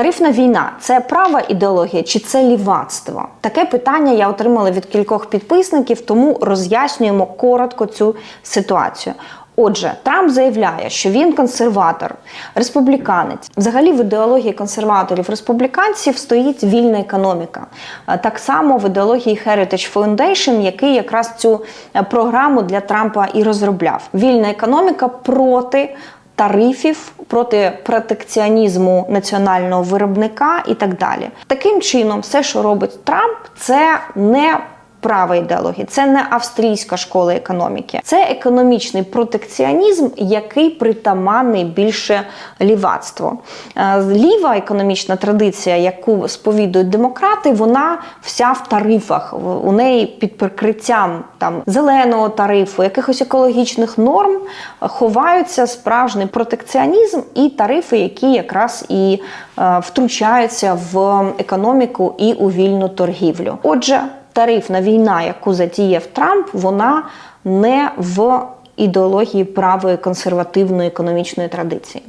Тарифна війна це права ідеологія чи це лівацтво? Таке питання я отримала від кількох підписників, тому роз'яснюємо коротко цю ситуацію. Отже, Трамп заявляє, що він консерватор, республіканець. Взагалі, в ідеології консерваторів республіканців стоїть вільна економіка. Так само в ідеології Heritage Foundation, який якраз цю е, програму для Трампа і розробляв. Вільна економіка проти тарифів, проти протекціонізму національного виробника і так далі. Таким чином, все, що робить Трамп, це не Права ідеології, це не австрійська школа економіки, це економічний протекціонізм, який притаманний більше лівацтву. Е, Ліва економічна традиція, яку сповідують демократи, вона вся в тарифах. У неї під прикриттям там зеленого тарифу, якихось екологічних норм ховаються справжній протекціонізм і тарифи, які якраз і е, втручаються в економіку і у вільну торгівлю. Отже, тарифна війна, яку затіяв Трамп, вона не в ідеології правої консервативної економічної традиції.